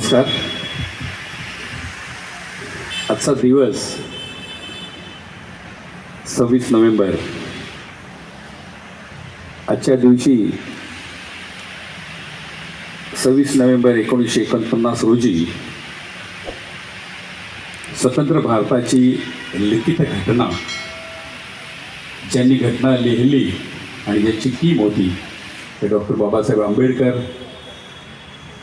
नमस्कार आजचा दिवस सव्वीस नोव्हेंबर. आजच्या दिवशी सव्वीस नोव्हेंबर एकोणीसशे एकोणपन्नास रोजी स्वतंत्र भारताची लिखित घटना ज्यांनी घटना लिहिली आणि ज्याची टीम होती ते डॉक्टर बाबासाहेब आंबेडकर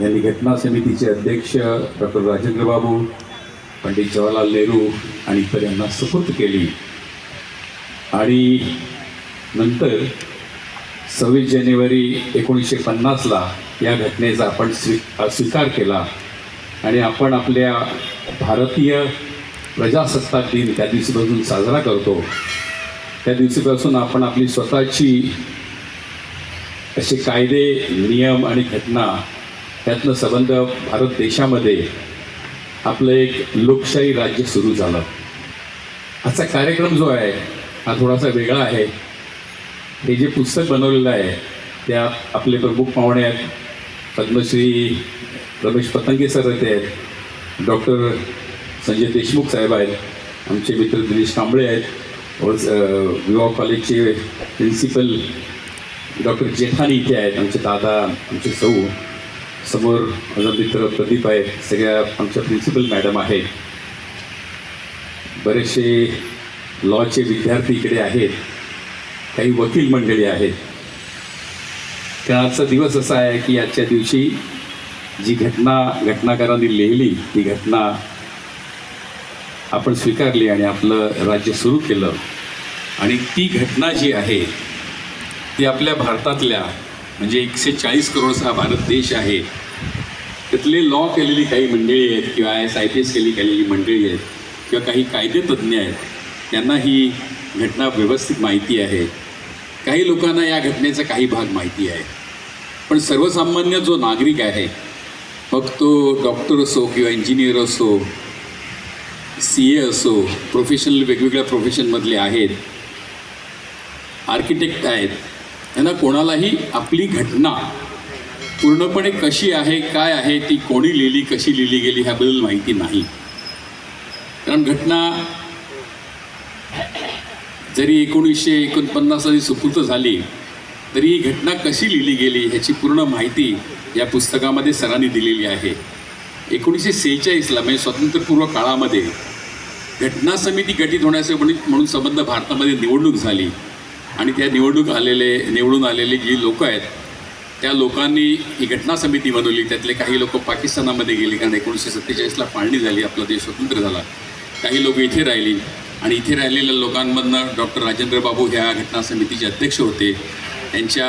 यांनी घटना समितीचे अध्यक्ष डॉक्टर राजेंद्र बाबू पंडित जवाहरलाल नेहरू आणि इतर यांना सुपूर्द केली. आणि नंतर सव्वीस जानेवारी एकोणीसशे पन्नासला या घटनेचा आपण स्वी स्वीकार केला. आणि आपण आपल्या भारतीय प्रजासत्ताक दिन त्या दिवशीपासून साजरा करतो. त्या दिवशीपासून आपण आपली स्वतःची असे कायदे नियम आणि घटना त्यातनं संबंध भारत देशामध्ये आपलं एक लोकशाही राज्य सुरू झालं. आजचा कार्यक्रम जो आहे हा थोडासा वेगळा आहे. हे जे पुस्तक बनवलेलं आहे त्या आपले प्रमुख पाहुणे आहेत. पद्मश्री रमेश पतंगे सर येथे आहेत. डॉक्टर संजय देशमुख साहेब आहेत. आमचे मित्र दिनेश कांबळे आहेत. व विवाह कॉलेजचे प्रिन्सिपल डॉक्टर जेठानी इथे आहेत. आमचे दादा आमचे सौ. समोर माझा मित्र प्रदीप आहे. सगळ्या आमच्या प्रिन्सिपल मॅडम आहे. बरेचसे लॉचे विद्यार्थी इकडे आहेत. काही वकील मंडळी आहेत. त्या आजचा दिवस असा आहे की आजच्या दिवशी जी घटना घटनाकारांनी लिहिली ती घटना आपण स्वीकारली आणि आपलं राज्य सुरू केलं. आणि ती घटना जी आहे ती आपल्या भारतातल्या म्हणजे एकशे चाळीस करोडचा हा भारत देश आहे. त्यातले लॉ केलेली काही मंडळी आहेत किंवा I S I P S केली केलेली मंडळी आहेत किंवा काही कायदेतज्ञ आहेत त्यांना ही घटना व्यवस्थित माहिती आहे. काही लोकांना या घटनेचा काही भाग माहिती आहे. पण सर्वसामान्य जो नागरिक आहे मग तो डॉक्टर असो किंवा इंजिनियर असो सी ए असो प्रोफेशनल वेगवेगळ्या प्रोफेशनमधले आहेत. आर्किटेक्ट आहेत. यांना कोणालाही आपली घटना पूर्णपणे कशी आहे काय आहे ती कोणी लिहिली कशी लिहिली गेली ह्याबद्दल माहिती नाही. कारण घटना जरी एकोणीसशे एकोणपन्नास साली सुपूर्त झाली तरी ही घटना कशी लिहिली गेली ह्याची पूर्ण माहिती या पुस्तकामध्ये सरांनी दिलेली आहे. एकोणीसशे सेहेचाळीसला म्हणजे स्वातंत्र्यपूर्व काळामध्ये घटना समिती गठीत होण्याचे म्हणून म्हणून संबंध भारतामध्ये निवडणूक झाली. आणि त्या निवडणूक आलेले निवडून आलेले जी लोक आहेत त्या लोकांनी ही घटना समिती बनवली. त्यातले काही लोक पाकिस्तानामध्ये गेले कारण एकोणीसशे सत्तेचाळीसला फाळणी झाली आपला देश स्वतंत्र झाला. काही लोक इथे राहिली आणि इथे राहिलेल्या लोकांमधनं डॉक्टर राजेंद्र बाबू ह्या घटना समितीचे अध्यक्ष होते. त्यांच्या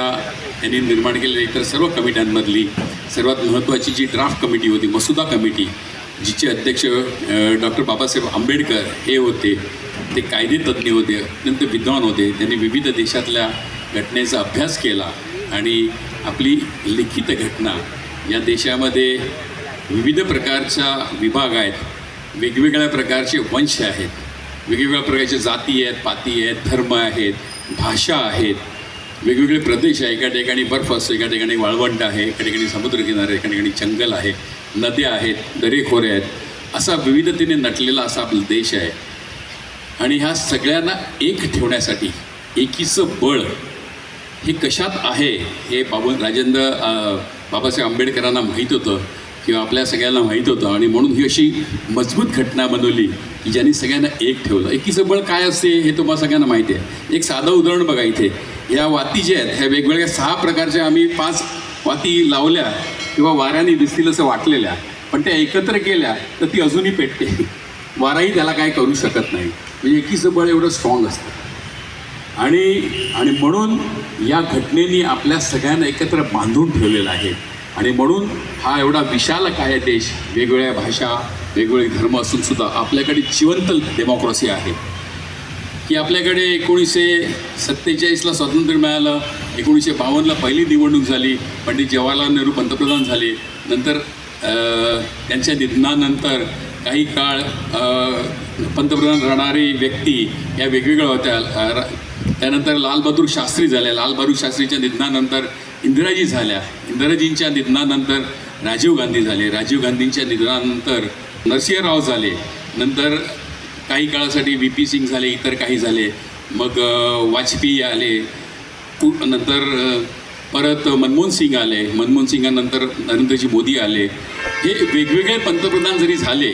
त्यांनी निर्माण केलेल्या इतर सर्व कमिट्यांमधली सर्वात महत्त्वाची जी ड्राफ्ट कमिटी होती मसुदा कमिटी जिचे अध्यक्ष डॉक्टर बाबासाहेब आंबेडकर हे होते. ते कायदेतज्ञ होते अत्यंत विद्वान होते. त्यांनी विविध देशातल्या घटनेचा अभ्यास केला आणि आपली लिखित घटना. या देशामध्ये विविध प्रकारच्या विभाग आहेत. वेगवेगळ्या प्रकारचे वंश आहेत. वेगवेगळ्या प्रकारच्या जाती आहेत पाती आहेत धर्म आहेत भाषा आहेत. वेगवेगळे प्रदेश आहे. एका ठिकाणी बर्फ असतो एका ठिकाणी वाळवंट आहे एका ठिकाणी समुद्रकिनारे एका ठिकाणी जंगल आहे नद्या आहेत दरेखोरे आहेत. असा विविधतेने नटलेला असा आपला देश आहे. आणि ह्या सगळ्यांना एक ठेवण्यासाठी एकीचं बळ हे कशात आहे हे बाबू राजेंद्र बाबासाहेब आंबेडकरांना माहीत होतं किंवा आपल्या सगळ्यांना माहीत होतं आणि म्हणून ही अशी मजबूत घटना बनवली की ज्यांनी सगळ्यांना एक ठेवलं. एकीचं बळ काय असते हे तुम्हाला सगळ्यांना माहिती आहे. एक साधं उदाहरण बघा इथे. या वाती ज्या आहेत ह्या वेगवेगळ्या सहा प्रकारच्या आम्ही पाच वाती लावल्या किंवा वाऱ्याने दिसतील असं वाटलेल्या पण त्या एकत्र केल्या तर ती अजूनही पेटते. वाराही त्याला काय करू शकत नाही. म्हणजे एकीचं बळ एवढं स्ट्रॉंग असतं. आणि आणि म्हणून या घटनेनी आपल्या सगळ्यांना एकत्र बांधून ठेवलेलं आहे. आणि म्हणून हा एवढा विशालक आहे देश वेगवेगळ्या भाषा वेगवेगळे धर्म असून सुद्धा आपल्याकडे जिवंत डेमोक्रेसी आहे. की आपल्याकडे एकोणीसशे सत्तेचाळीसला स्वातंत्र्य मिळालं एकोणीसशे बावन्नला पहिली निवडणूक झाली पंडित जवाहरलाल नेहरू पंतप्रधान झाले नंतर त्यांच्या निधनानंतर काही काळ पंतप्रधान राहणारी व्यक्ती या वेगवेगळ्या होत्या. र- त्यानंतर लालबहादूर शास्त्री झाल्या लालबहादूर शास्त्रीच्या निधनानंतर इंदिराजी झाल्या. इंदिराजींच्या निधनानंतर राजीव गांधी झाले. राजीव गांधींच्या निधनानंतर नरसिंहराव झाले. नंतर काही काळासाठी व्ही पी सिंग झाले इतर काही झाले. मग वाजपेयी आले. नंतर परत मनमोहन सिंग आले. मनमोहन सिंगानंतर नरेंद्रजी मोदी आले. हे वेगवेगळे पंतप्रधान जरी झाले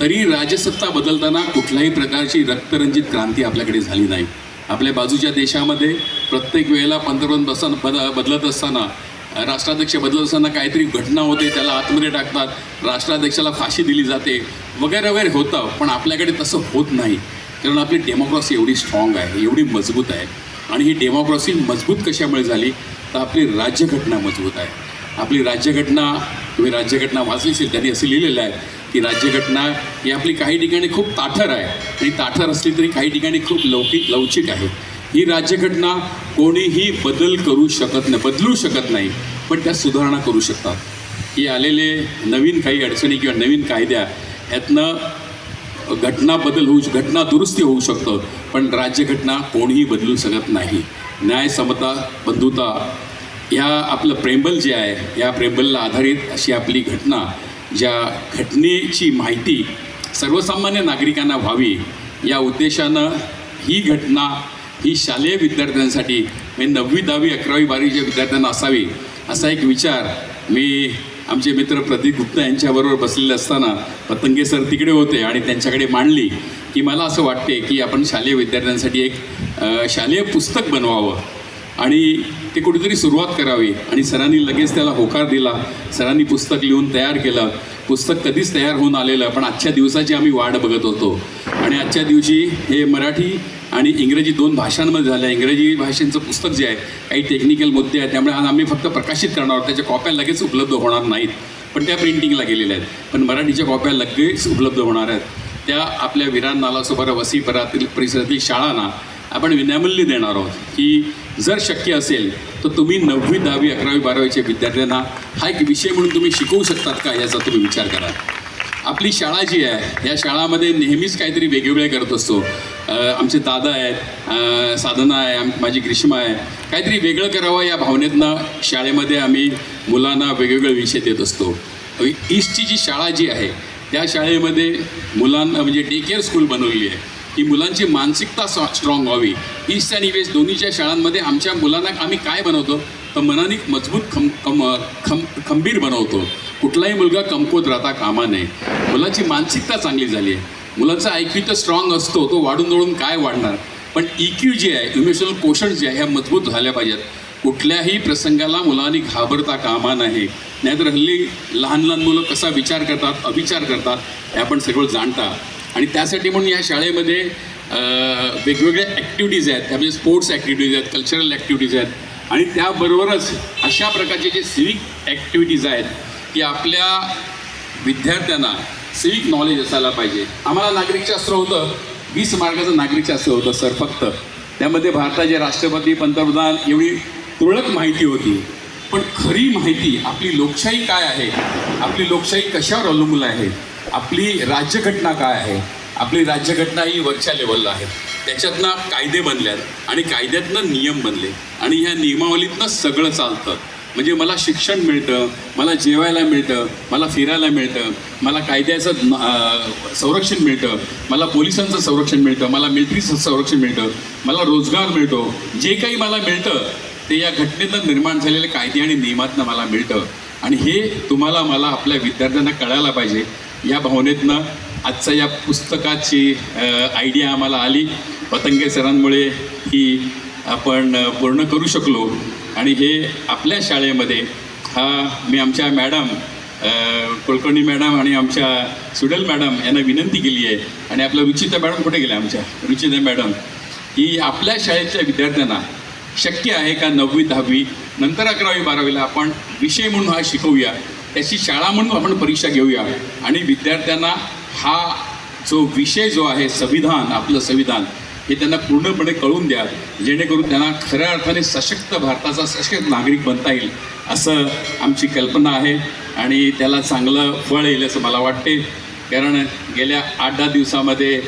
तरी राजसत्ता बदलताना कुठल्याही प्रकारची रक्तरंजित क्रांती आपल्याकडे झाली नाही. आपल्या बाजूच्या देशामध्ये प्रत्येक वेळेला पंतप्रधान बसताना बद बदलत असताना राष्ट्राध्यक्ष बदलत असताना काहीतरी घटना होते त्याला आतमध्ये टाकतात राष्ट्राध्यक्षाला फाशी दिली जाते वगैरे वगैरे होतं पण आपल्याकडे तसं होत नाही. कारण आपली डेमोक्रॉसी एवढी स्ट्रॉंग आहे एवढी मजबूत आहे. आणि ही डेमोक्रॉसी मजबूत कशामुळे झाली? तर आपली राज्यघटना मजबूत आहे. आपली राज्यघटना तुम्ही राज्यघटना वाचली असेल त्यांनी असं लिहिलेलं आहे की राज्यघटना ही आपली काही ठिकाणी खूप ताठर आहे आणि ताठर असली तरी काही ठिकाणी खूप लौकिक लवचिक आहे. ही राज्यघटना कोणीही बदल करू शकत नाही बदलू शकत नाही पण त्या सुधारणा करू शकतात. की आलेले नवीन काही अडचणी किंवा नवीन कायद्या यातनं घटना बदल होऊ घटना दुरुस्ती होऊ शकतं पण राज्यघटना कोणीही बदलू शकत नाही. न्याय समता बंधुता या आपलं प्रेंबल जे आहे या प्रेंबलला आधारित अशी आपली घटना ज्या घटनेची माहिती सर्वसामान्य नागरिकांना व्हावी या उद्देशानं ही घटना ही शालेय विद्यार्थ्यांसाठी म्हणजे नववी दहावी अकरावी बारावीच्या विद्यार्थ्यांना असावी असा एक विचार मी आमचे मित्र प्रदीप गुप्ता यांच्याबरोबर बसलेले असताना पतंगे सर तिकडे होते आणि त्यांच्याकडे मांडली की मला असं वाटते की आपण शालेय विद्यार्थ्यांसाठी एक शालेय पुस्तक बनवावं. आणि ते कुठेतरी सुरुवात करावी. आणि सरांनी लगेच त्याला होकार दिला. सरांनी पुस्तक लिहून तयार केलं. पुस्तक कधीच तयार होऊन आलेलं पण आजच्या दिवसाची आम्ही वाट बघत होतो. आणि आजच्या दिवशी हे मराठी आणि इंग्रजी दोन भाषांमध्ये झालं. इंग्रजी भाषेचं पुस्तक जे आहे काही टेक्निकल मुद्दे आहेत त्यामुळे आज आम्ही फक्त प्रकाशित करणार आहोत. त्याच्या कॉप्या लगेच उपलब्ध होणार नाहीत. पण त्या प्रिंटिंगला गेलेल्या आहेत. पण मराठीच्या कॉप्या लगेच उपलब्ध होणार आहेत. त्या आपल्या विरान नालासोबत वसी परातील परिसरातील शाळांना आपण विनामूल्य देणार आहोत. की जर शक्य असेल तर तुम्ही नववी दहावी अकरावी बारावीच्या विद्यार्थ्यांना हा एक विषय म्हणून तुम्ही शिकवू शकतात का? याचा तुम्ही विचार करा. आपली शाळा जी आहे या शाळामध्ये नेहमीच काहीतरी वेगवेगळे करत असतो. आमचे दादा आहेत साधना आहे माझी ग्रीष्मा आहे. काहीतरी वेगळं करावं या भावनेतनं शाळेमध्ये आम्ही मुलांना वेगवेगळे विषय देत असतो. ईस्टची जी शाळा जी आहे त्या शाळेमध्ये मुलांना म्हणजे डे केअर स्कूल बनवली आहे. की मुलांची मानसिकता स्ट्रॉंग व्हावी. ईस्ट आणि वेस्ट दोन्हीच्या शाळांमध्ये आमच्या मुलांना आम्ही काय बनवतो? तर मनाने मजबूत खम खम खम खंबीर बनवतो. कुठलाही मुलगा कमकुवत राहता कामा नये. मुलाची मानसिकता चांगली झाली आहे. मुलाचा आय क्यू तर स्ट्रॉंग असतो तो वाढून वाढून काय वाढणार? पण ई क्यू जे आहे इमोशनल कोशण जे आहे ह्या मजबूत झाल्या पाहिजेत. कुठल्याही प्रसंगाला मुलांनी घाबरता कामा नाही नाहीतर हल्ली लहान लहान मुलं कसा विचार करतात अविचार करतात हे आपण सगळं जाणता. आणि त्यासाठी म्हणून या शाळेमध्ये वेगवेगळ्या ॲक्टिव्हिटीज आहेत. त्यामध्ये स्पोर्ट्स ॲक्टिव्हिटीज आहेत कल्चरल ॲक्टिव्हिटीज आहेत. आणि त्याबरोबरच अशा प्रकारचे जे सिविक ॲक्टिव्हिटीज आहेत की आपल्या विद्यार्थ्यांना सिविक नॉलेज असायला पाहिजे. आम्हाला नागरिकशास्त्र होतं. वीस मार्गाचं नागरिकशास्त्र होतं सर फक्त. त्यामध्ये भारताचे राष्ट्रपती पंतप्रधान एवढी तुरळक माहिती होती. पण खरी माहिती आपली लोकशाही काय आहे? आपली लोकशाही कशावर अवलंबून आहे? आपली राज्यघटना काय आहे? आपली राज्यघटना ही वरच्या लेवलला आहे. त्याच्यातनं कायदे बनल्यात आणि कायद्यातनं नियम बनले. आणि ह्या नियमावलीतनं सगळं चालतं. म्हणजे मला शिक्षण मिळतं मला जेवायला मिळतं मला फिरायला मिळतं मला कायद्याचं संरक्षण मिळतं मला पोलिसांचं संरक्षण मिळतं मला मिलिटरीचं संरक्षण मिळतं मला रोजगार मिळतो. जे काही मला मिळतं ते या घटनेतनं निर्माण झालेले कायदे आणि नियमातनं मला मिळतं. आणि हे तुम्हाला मला आपल्या विद्यार्थ्यांना कळायला पाहिजे. या भावनेतनं आजच्या या पुस्तकाची आयडिया आम्हाला आली. पतंगे सरांमुळे ही आपण पूर्ण करू शकलो. आणि हे आपल्या शाळेमध्ये हा मी आमच्या मॅडम कुलकर्णी मॅडम आणि आमच्या सुडल मॅडम यांना विनंती केली आहे. आणि आपल्या रुचिता मॅडम कुठे गेल्या आमच्या? रुचिता मॅडम की आपल्या शाळेच्या विद्यार्थ्यांना शक्य आहे का नववी दहावी नंतर अकरावी बारावीला आपण विषय म्हणून हा शिकवूया. त्याची शाळा म्हणून आपण परीक्षा घेऊया. आणि विद्यार्थ्यांना हा जो विषय जो आहे संविधान आपलं संविधान हे त्यांना पूर्णपणे कळून द्या जेणेकरून त्यांना खऱ्या अर्थाने सशक्त भारताचा सशक्त नागरिक बनता येईल असं आमची कल्पना आहे आणि त्याला चांगलं फळ येईल असं मला वाटते. कारण गेल्या आठ दहा दिवसामध्ये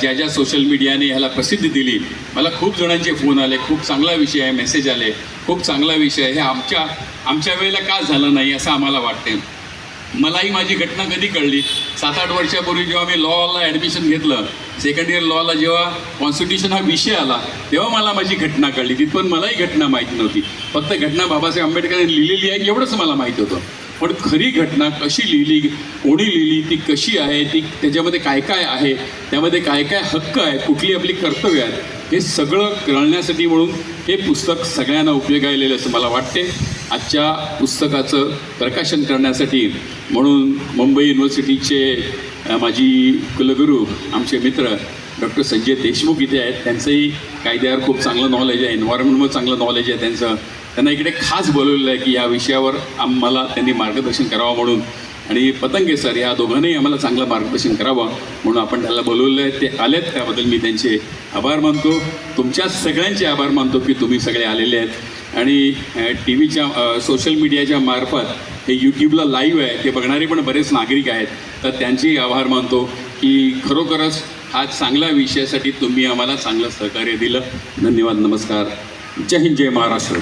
ज्या ज्या सोशल मीडियाने ह्याला प्रसिद्धी दिली मला खूप जणांचे फोन आले खूप चांगला विषय आहे मेसेज आले खूप चांगला विषय आहे. हे आमच्या आमच्या वेळेला का झालं नाही असं आम्हाला वाटते. मलाही माझी घटना कधी कळली? सात आठ वर्षापूर्वी जेव्हा मी लॉला ॲडमिशन घेतलं सेकंड इयर लॉला जेव्हा कॉन्स्टिट्यूशन हा विषय आला तेव्हा मला माझी घटना कळली. तिथपर्यंत मलाही घटना माहिती नव्हती. फक्त घटना बाबासाहेब आंबेडकरांनी लिहिलेली आहे एवढंच मला माहीत होतं. पण खरी घटना कशी लिहिली कोणी लिहिली ती कशी आहे ती त्याच्यामध्ये काय काय आहे त्यामध्ये काय काय हक्क आहे कुठली आपली कर्तव्य आहेत हे सगळं कळण्यासाठी म्हणून हे पुस्तक सगळ्यांना उपयोग आलेलं असं मला वाटते. आजच्या पुस्तकाचं प्रकाशन करण्यासाठी म्हणून मुंबई युनिव्हर्सिटीचे माझी कुलगुरू आमचे मित्र डॉक्टर संजय देशमुख इथे आहेत. त्यांचंही कायद्यावर खूप चांगलं नॉलेज आहे एन्व्हायरमेंटवर चांगलं नॉलेज आहे त्यांचं. त्यांना इकडे खास बोलवलेलं आहे की या विषयावर आम्हाला त्यांनी मार्गदर्शन करावं म्हणून. आणि पतंगे सर या दोघांनाही आम्हाला चांगलं मार्गदर्शन करावं म्हणून आपण त्याला बोलवलं आहे. ते आलेत त्याबद्दल मी त्यांचे आभार मानतो. तुमच्या सगळ्यांचे आभार मानतो की तुम्ही सगळे आलेले आहेत. आणि टी व्हीच्या सोशल मीडियाच्या मार्फत हे यूट्यूबला लाईव्ह आहे. ते बघणारे पण बरेच नागरिक आहेत. तर त्यांचेही आभार मानतो की खरोखरच हा चांगल्या विषयासाठी तुम्ही आम्हाला चांगलं सहकार्य दिलं. धन्यवाद नमस्कार. जय हिंद जय महाराष्ट्र.